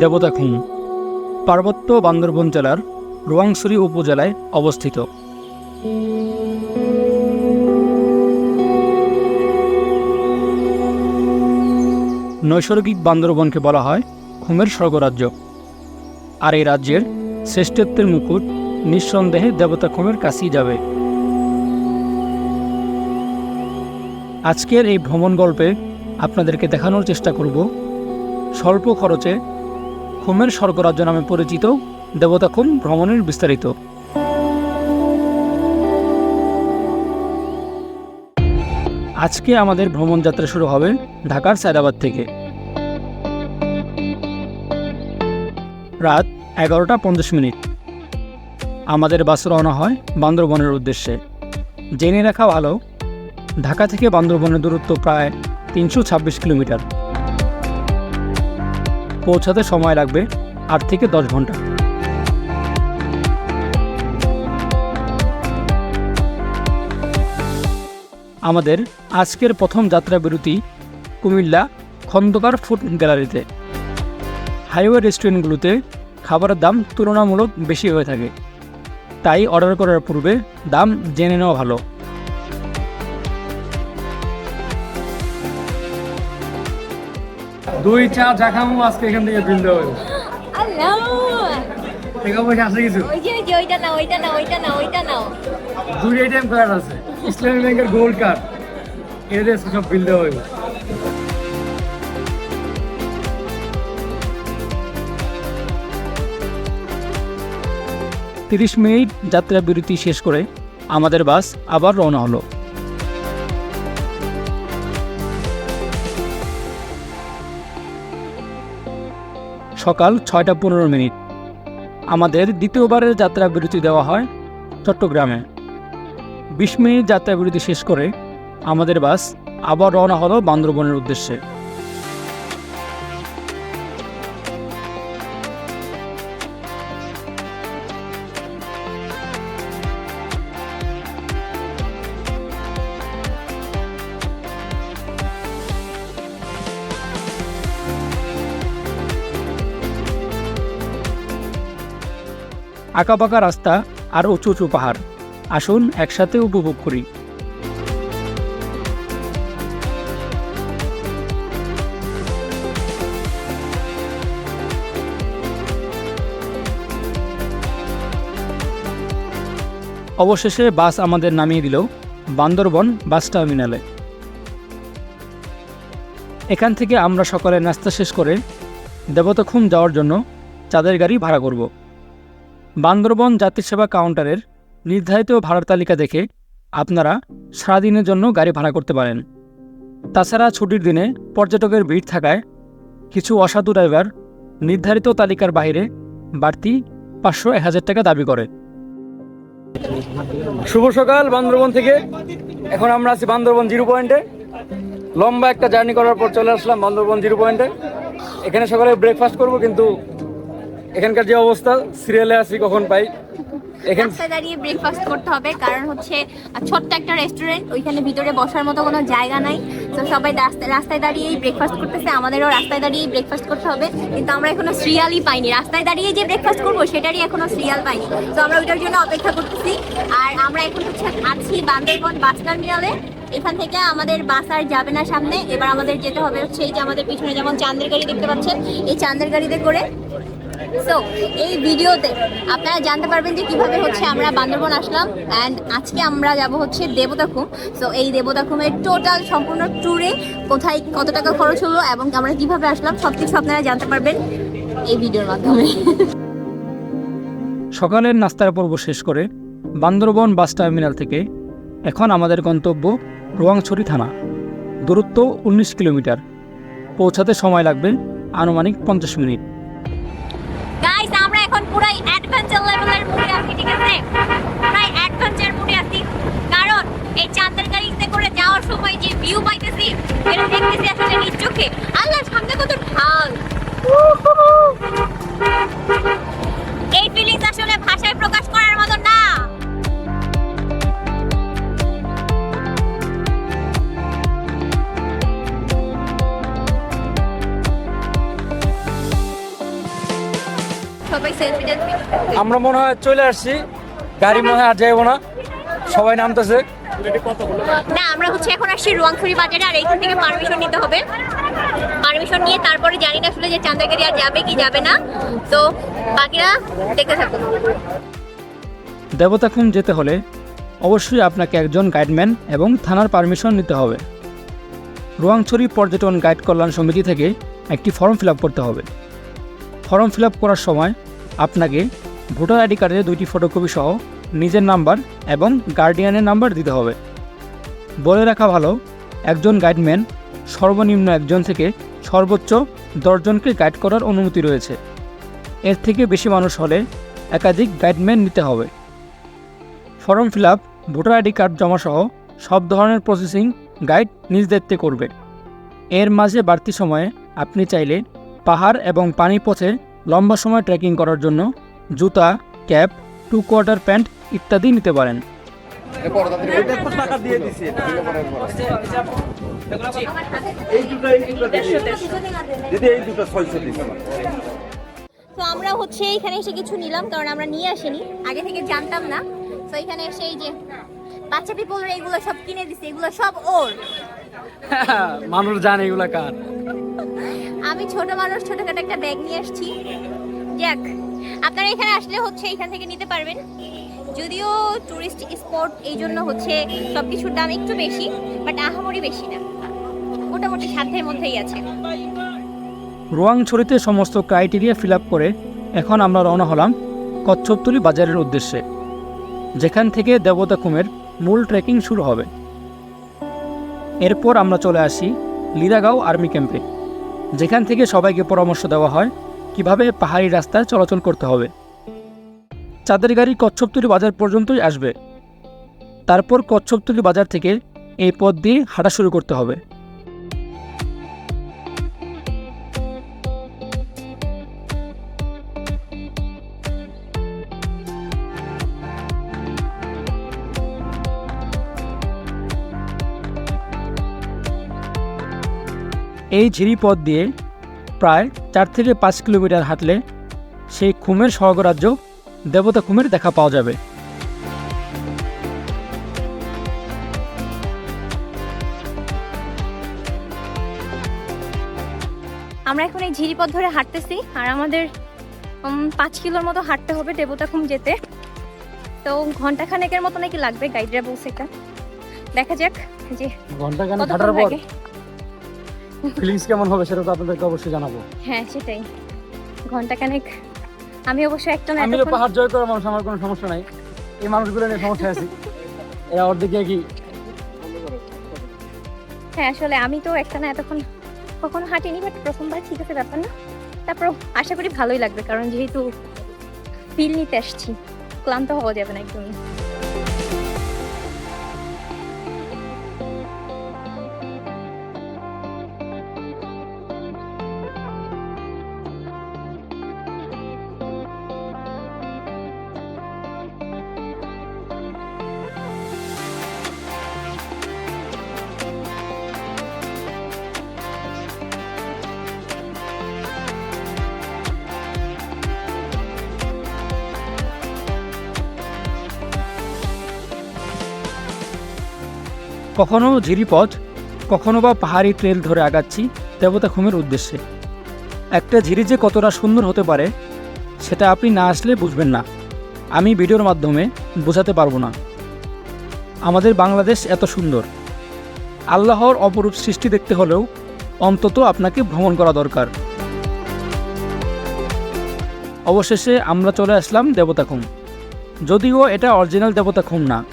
দেবতাখুম পার্বত্য বান্দরবন জেলার রোয়াংছড়ি উপজেলায় অবস্থিত। নৈসর্গিক বান্দরবনকে বলা হয় খুমের স্বর্গরাজ্য। আর এই রাজ্যের শ্রেষ্ঠত্বের মুকুট নিঃসন্দেহে দেবতা খুমের কাছেই যাবে। আজকের এই ভ্রমণ গল্পে আপনাদেরকে দেখানোর চেষ্টা করব। স্বল্প খরচে খুমের স্বর্গরাজ্য নামে পরিচিত দেবতাখুম ভ্রমণের বিস্তারিত। আজকে আমাদের ভ্রমণ যাত্রা শুরু হবে ঢাকার সায়দাবাদ থেকে। রাত এগারোটা পঞ্চাশ মিনিট। আমাদের বাস রওনা হয় বান্দরবনের উদ্দেশ্যে। জেনে রাখা ভালো, ঢাকা থেকে বান্দরবনের দূরত্ব প্রায় তিনশো ছাব্বিশ কিলোমিটার। পৌঁছাতে সময় লাগবে আট থেকে দশ ঘণ্টা। আমাদের আজকের প্রথম যাত্রা বিরতি কুমিল্লা খন্দকার ফুড গ্যালারিতে। হাইওয়ে রেস্টুরেন্টগুলোতে খাবারের দাম তুলনামূলক বেশি হয়ে থাকে। তাই অর্ডার করার পূর্বে দাম জেনে নেওয়া ভালো। দুই চা খামু আজকে এখান থেকে বিল দেওয়া হবে টাকা পয়সা আছে কিছু? ওইটা ওইটা ওইটা ওইটা দুই এটিএম কার্ড আছে। ইসলামী ব্যাংকের গোল্ড কার্ড এদের সব বিল দেওয়া হবে তিরিশ মিনিট যাত্রা বিরতি শেষ করে আমাদের বাস আবার রওনা হলো। সকাল ছয়টা পনেরো মিনিট। আমাদের দ্বিতীয়বারের যাত্রা বিরতি দেওয়া হয় চট্টগ্রামে। বিশ মিনিট যাত্রা বিরতি শেষ করে আমাদের বাস আবার রওনা হলো বান্দরবনের উদ্দেশ্যে। আঁকাবাঁকা রাস্তা আর উঁচু উঁচু পাহাড়। আসুন একসাথে উপভোগ করি। অবশেষে বাস আমাদের নামিয়ে দিল বান্দরবন বাস টার্মিনালে। এখান থেকে আমরা সকালে নাস্তা শেষ করে দেবতাখুম যাওয়ার জন্য চাঁদের গাড়ি ভাড়া করব। বান্দরবন যাত্রী সেবা কাউন্টারের নির্ধারিত ভাড়ার তালিকা দেখে আপনারা সারাদিনের জন্য গাড়ি ভাড়া করতে পারেন। তাছাড়া ছুটির দিনে পর্যটকের ভিড় থাকায় কিছু অসাধু ড্রাইভার নির্ধারিত তালিকার বাইরে বাড়তি পাঁচশো এক হাজার টাকা দাবি করে। শুভ সকাল, বান্দরবন থেকে। এখন আমরা আছি বান্দরবন জিরো পয়েন্টে। লম্বা একটা জার্নি করার পর চলে আসলাম বান্দরবন জিরো পয়েন্টে। এখানে সকালে ব্রেকফাস্ট করব, কিন্তু এখানকার যে অবস্থা সিরিয়ালে আসি কখন পাই? রাস্তায় দাঁড়িয়ে ব্রেকফাস্ট করতে হবে, কারণ হচ্ছে ছোট্ট একটা রেস্টুরেন্ট ওইখানে ভিতরে বসার মতো কোনো জায়গা নাই। তো সবাই রাস্তায় দাঁড়িয়েই ব্রেকফাস্ট করতেছে, আমাদেরও রাস্তায় দাঁড়িয়েই ব্রেকফাস্ট করতে হবে। কিন্তু আমরা এখনও সিরিয়ালই পাইনি। রাস্তায় দাঁড়িয়ে যে ব্রেকফাস্ট করব, সেটারই এখনও সিরিয়াল পাইনি। তো আমরা ওইটার জন্য অপেক্ষা করতেছি। আর আমরা এখন হচ্ছে আছি বান্দরবন বাস টার্মিনালে এখান থেকে আমাদের বাস আর যাবে না সামনে। এবার আমাদের যেতে হবে হচ্ছে এই যে আমাদের পিছনে যেমন চাঁদের গাড়ি দেখতে পাচ্ছেন, এই চান্দের গাড়িতে করে সো এই ভিডিওতে আপনারা জানতে পারবেন যে কীভাবে হচ্ছে আমরা বান্দরবন আসলাম অ্যান্ড আজকে আমরা যাব হচ্ছে দেবতাখুম সো এই দেবতাখুমের টোটাল সম্পূর্ণ ট্যুরে কোথায় কত টাকা খরচ হলো এবং আমরা কীভাবে আসলাম সব কিছু আপনারা জানতে পারবেন এই ভিডিওর মাধ্যমে। সকালের নাস্তার পর্ব শেষ করে বান্দরবন বাস টার্মিনাল থেকে এখন আমাদের গন্তব্য রোয়াংছড়ি থানা। দূরত্ব উনিশ কিলোমিটার। পৌঁছাতে সময় লাগবে আনুমানিক পঞ্চাশ মিনিট। পুরাই অ্যাডভেঞ্চার লেভেলের মুডে আছি ঠিক আছে? পুরাই অ্যাডভেঞ্চার মুডে আছি কারণ এই চাঁদের গাড়িতে করে যাওয়ার সময় যে ভিউ পাইতেছি, এটা দেখতেছি আসলে নিজ চোখে। আল্লাহ সামনে কত ঢাল। আমরা মনে হয় চলে আসছি। গাড়ি মনে হয় আর যাইবো না। সবাই নামতেছে। না আমরা হচ্ছে এখন আসছি রোয়াংছড়ি বাজারে আর এইখান থেকে পারমিশন নিতে হবে। পারমিশন নিয়ে তারপরে জানি না আসলে যে চান্দাগাড়ি আর যাবে কি যাবে না। তো বাকিরা দেখতে থাকুন। দেবতাখুম যেতে হলে অবশ্যই আপনাকে একজন গাইডম্যান এবং থানার পারমিশন নিতে হবে। রোয়াংছড়ি পর্যটন গাইড কল্যাণ সমিতি থেকে একটি ফর্ম ফিল করতে হবে। ফর্ম ফিল করার সময় আপনাকে ভোটার আইডি কার্ডের দুইটি ফটোকপি সহ নিজের নাম্বার এবং গার্ডিয়ানের নাম্বার দিতে হবে। বলে রাখা ভালো, একজন গাইডম্যান সর্বনিম্ন একজন থেকে সর্বোচ্চ দশজনকে গাইড করার অনুমতি রয়েছে। এর থেকে বেশি মানুষ হলে একাধিক গাইডম্যান নিতে হবে। Form fill up voter ID card জমা সহ সব ধরনের প্রসেসিং গাইড নিজ দায়িত্বে করবে। এর মাঝে বাড়তি সময়ে আপনি চাইলে পাহাড় এবং পানি পথে লম্বা সময় ট্রেকিং করার জন্য জুতা ক্যাপ টু কোয়ার্টার প্যান্ট ইত্যাদি নিতে পারেন। তো আমরা হচ্ছে এখানে এসে কিছু নিলাম কারণ আমরা নিয়ে আসিনি। আগে থেকে জানতাম না। তো এখানে এসে এই যে বাচ্চা পিপলের এগুলো সব কিনে দিছে এগুলো সব ওর। মানুষ জানে এগুলো কার। আমি ছোট মানুষ, ছোটখাটো একটা ব্যাগ নিয়ে আসছি। যাক, আপনারা এখানে আসলে হচ্ছে এখান থেকে নিতে পারবেন। যদিও টুরিস্ট স্পট এই জন্য হচ্ছে সব কিছুর দাম একটু বেশি বাট আহামরি বেশি না। মোটামুটি সাধ্যের মধ্যেই আছে। রোয়াংছড়িতে সমস্ত ক্রাইটেরিয়া ফিল করে এখন আমরা রওনা হলাম কচ্ছপতলি বাজারের উদ্দেশ্যে। যেখান থেকে দেবতা কুমের মূল ট্রেকিং শুরু হবে। এরপর আমরা চলে আসি লিরাগাঁও আর্মি ক্যাম্পে যেখান থেকে সবাইকে পরামর্শ দেওয়া হয়, কীভাবে পাহাড়ি রাস্তায় চলাচল করতে হবে। চাঁদের গাড়ি কচ্ছপতলি বাজার পর্যন্তই আসবে। তারপর কচ্ছপতলি বাজার থেকে এই পথ দিয়ে হাঁটা শুরু করতে হবে। এই ঝিরি পথ দিয়ে প্রায় চার থেকে পাঁচ কিলোমিটার হাঁটলে সেই খুমের স্বর্গরাজ্য দেবতা খুমের দেখা পাওয়া যাবে। আমরা এখন এই ঝিরিপথ ধরে হাঁটতেছি আর আমাদের পাঁচ কিলোর মতো হাঁটতে হবে দেবতাখুম যেতে। তো ঘণ্টা খানেকের মতো নাকি লাগবে গাইডরা বলছে এটা দেখা যাক যে হাঁটার পর ফিলিংস কেমন হবে সেটা তো আপনাদেরকে অবশ্যই জানাব। হ্যাঁ সেটাই। ঘণ্টা খানেক আমি অবশ্য একটা না আমি তো পাহাড় জয় করা মানুষ আমার কোনো সমস্যা নাই। এই মানুষগুলো নিয়ে সমস্যা আছে। এরা ওর দিকে কি হ্যাঁ আসলে আমি তো একটা না এতক্ষণ কখনো হাঁটিনি বাট প্রথমবার ঠিক আছে ব্যাপার না। তারপর আশা করি ভালোই লাগবে কারণ যেহেতু ফিল নিতে আসছি ক্লান্ত হওয়া যাবে না একদমই। কখনো ঝিরিপথ কখনো বা পাহাড়ি ট্রেল ধরে আগাচ্ছি দেবতা খুমের উদ্দেশ্যে। একটা ঝিরি যে কতটা সুন্দর হতে পারে, সেটা আপনি না আসলে বুঝবেন না। আমি ভিডিওর মাধ্যমে বোঝাতে পারব না। আমাদের বাংলাদেশ এত সুন্দর। আল্লাহর অপরূপ সৃষ্টি দেখতে হলেও অন্তত আপনাকে ভ্রমণ করা দরকার। অবশেষে আমরা চলে আসলাম দেবতা দেবতাখুম যদিও এটা অরিজিনাল দেবতাখুম না।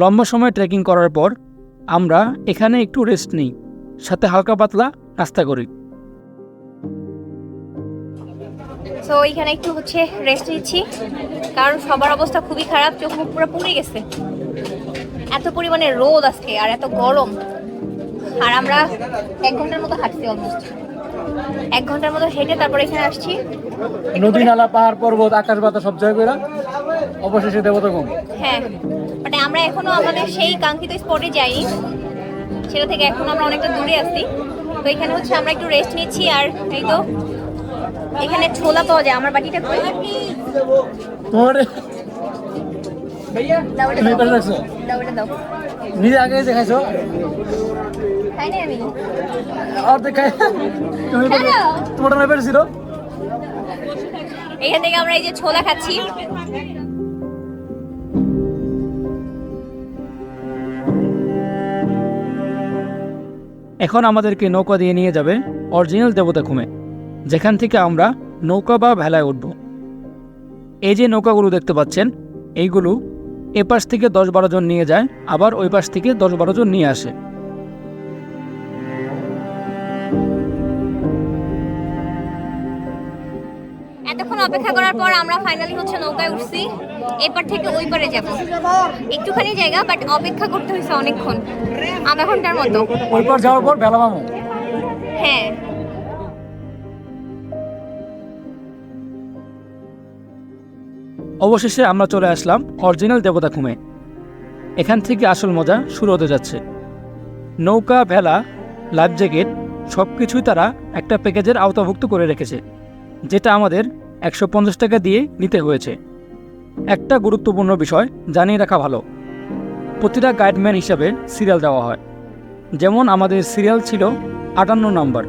লম্বা সময় ট্রেকিং করার পর আমরা এখানে একটু রেস্ট নিই। সাথে হালকা পাতলা নাস্তা করি। তো এইখানে একটু হচ্ছে রেস্ট নিচ্ছি। কারণ সবার অবস্থা খুবই খারাপ চোখ মুখ পুরো পুড়ে গেছে। এত পরিমাণে রোদ আজকে আর এত গরম। আর আমরা এক ঘণ্টার মতো হাঁটছি অলমোস্ট এক ঘণ্টার মতো হেঁটে তারপর এখানে আসছি। নদী নালা পাহাড় পর্বত আকাশ বাতাস সব জায়গায় অবশেষে দেবতাকুম হ্যাঁ মানে আমরা এখনও আমাদের সেই কাঙ্ক্ষিত স্পটে যাইনি। সেটা থেকে এখন আমরা অনেকটা দূরে আছি। তো এখানে হচ্ছে আমরা একটু রেস্ট নিচ্ছি আর এই তো এখানে ছোলা পাওয়া যায়। আমার বাটিটা কই তোমার দাও এটা দাও। রাখছো দাও এটা দাও। নিজে আগে দেখাইছো? তাই না আমি। আর দেখাই তুমি না, না। তোমার না পেরেছিল এখান থেকে আমরা এই যে ছোলা খাচ্ছি। এখন আমাদেরকে নৌকা দিয়ে নিয়ে যাবে অরিজিনাল দেবতা খুমে যেখান থেকে আমরা নৌকা বা ভেলায় উঠব। এই যে নৌকাগুলো দেখতে পাচ্ছেন, এইগুলো এপাশ থেকে দশ বারো জন নিয়ে যায়, আবার ওই পাশ থেকে দশ বারো জন নিয়ে আসে। অপেক্ষা করার পর আমরা ফাইনালি হচ্ছে নৌকায় উঠছি। এপার থেকে ওই পারে যাব। একটুখানি জায়গা বাট অপেক্ষা করতে হয়েছে অনেকক্ষণ। আধা ঘণ্টার মতো। ওই পর যাওয়ার পর বেলা মামু। হ্যাঁ। অবশেষে আমরা চলে আসলাম অরিজিনাল দেবতা খুমে এখান থেকে আসল মজা শুরু হতে যাচ্ছে। নৌকা ভেলা লাইফ জ্যাকেট সব কিছুই তারা একটা প্যাকেজের আওতাভুক্ত করে রেখেছে যেটা আমাদের একশো পঞ্চাশ টাকা দিয়ে নিতে হয়েছে। একটা গুরুত্বপূর্ণ বিষয় জানিয়ে রাখা ভালো। প্রতিটা গাইডম্যান হিসাবে সিরিয়াল দেওয়া হয়। যেমন আমাদের সিরিয়াল ছিল আটান্ন নম্বর।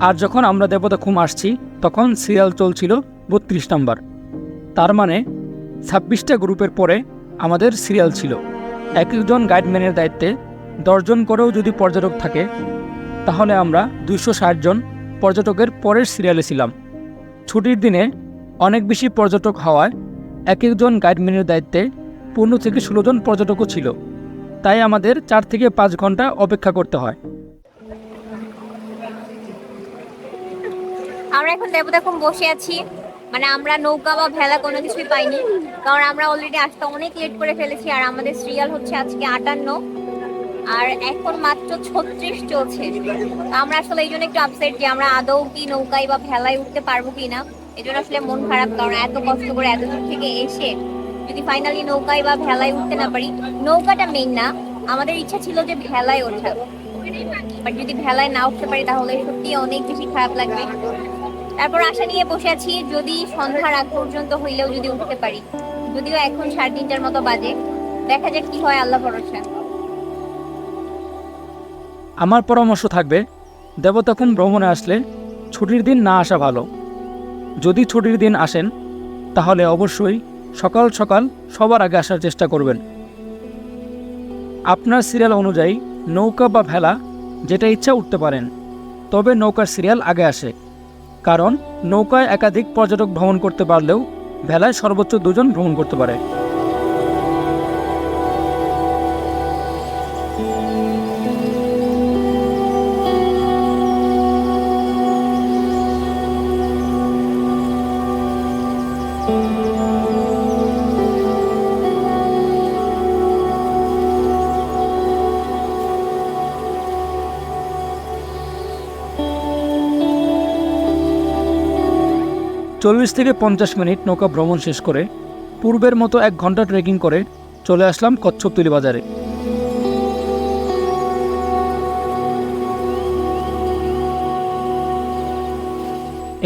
আর যখন আমরা দেবতা খুম আসছি, তখন সিরিয়াল চলছিল বত্রিশ নম্বর। তার মানে ছাব্বিশটা গ্রুপের পরে আমাদের সিরিয়াল ছিল। এক একজন গাইডম্যানের দায়িত্বে দশজন করেও যদি পর্যটক থাকে, তাহলে আমরা দুইশো জন পর্যটকের পরের সিরিয়ালে ছিলাম। ছুটির দিনে অনেক বেশি পর্যটক হওয়ায় এক একজন গাইডম্যানের দায়িত্বে পনেরো থেকে ষোলো জন পর্যটকও ছিল। তাই আমাদের চার থেকে পাঁচ ঘণ্টা অপেক্ষা করতে হয়। আমরা এখন দেবতাখুম বসে আছি। মানে আমরা নৌকা বা ভেলা কোনো কিছুই পাইনি। কারণ আমরা অলরেডি আসতে অনেক লেট করে ফেলেছি। আর আমাদের সিরিয়াল হচ্ছে আজকে আটান্ন। আর এখন মাত্র ছত্রিশ চলছে। আমরা আসলে এই জন্য একটু আপসেট যে আমরা আদৌ কি নৌকায় বা ভেলায় উঠতে পারব কি না এই জন্য আসলে মন খারাপ, কারণ এত কষ্ট করে এত দূর থেকে এসে যদি ফাইনালি নৌকায় বা ভেলায় উঠতে না পারি, নৌকাটা মেইন না, আমাদের ইচ্ছা ছিল যে ভেলায় ওঠা। বাট যদি ভেলায় না উঠতে পারি, তাহলে সত্যি অনেক বেশি খারাপ লাগবে। তারপর আশা নিয়ে বসে আছি, যদি সন্ধ্যার আগ পর্যন্ত হইলেও যদি উঠতে পারি। যদিও এখন সাড়ে তিনটার মতো বাজে। দেখা যাক কি হয়, আল্লাহ ভরসা। আমার পরামর্শ থাকবে দেবতাকুম ভ্রমণে আসলে ছুটির দিন না আসা ভালো। যদি ছুটির দিন আসেন, তাহলে অবশ্যই সকাল সকাল সবার আগে আসার চেষ্টা করবেন। আপনার সিরিয়াল অনুযায়ী নৌকা বা ভেলা যেটা ইচ্ছা উঠতে পারেন, তবে নৌকার সিরিয়াল আগে আসে। কারণ নৌকায় একাধিক পর্যটক ভ্রমণ করতে পারলেও ভেলায় সর্বোচ্চ দুজন ভ্রমণ করতে পারে। চল্লিশ থেকে পঞ্চাশ মিনিট নৌকা ভ্রমণ শেষ করে পূর্বের মতো এক ঘণ্টা ট্রেকিং করে চলে আসলাম কচ্ছপতুলি বাজারে।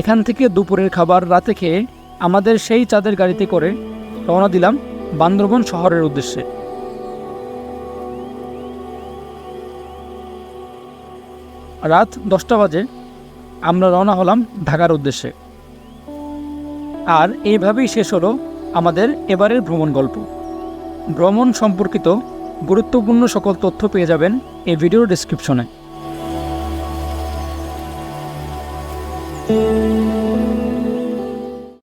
এখান থেকে দুপুরের খাবার রাতে খেয়ে আমাদের সেই চাঁদের গাড়িতে করে রওনা দিলাম বান্দরবন শহরের উদ্দেশ্যে। রাত দশটা বাজে, আমরা রওনা হলাম ঢাকার উদ্দেশ্যে। আর এইভাবেই শেষ হলো আমাদের এবারের ভ্রমণ গল্প। ভ্রমণ সম্পর্কিত গুরুত্বপূর্ণ সকল তথ্য পেয়ে যাবেন এই ভিডিওর ডিসক্রিপশনে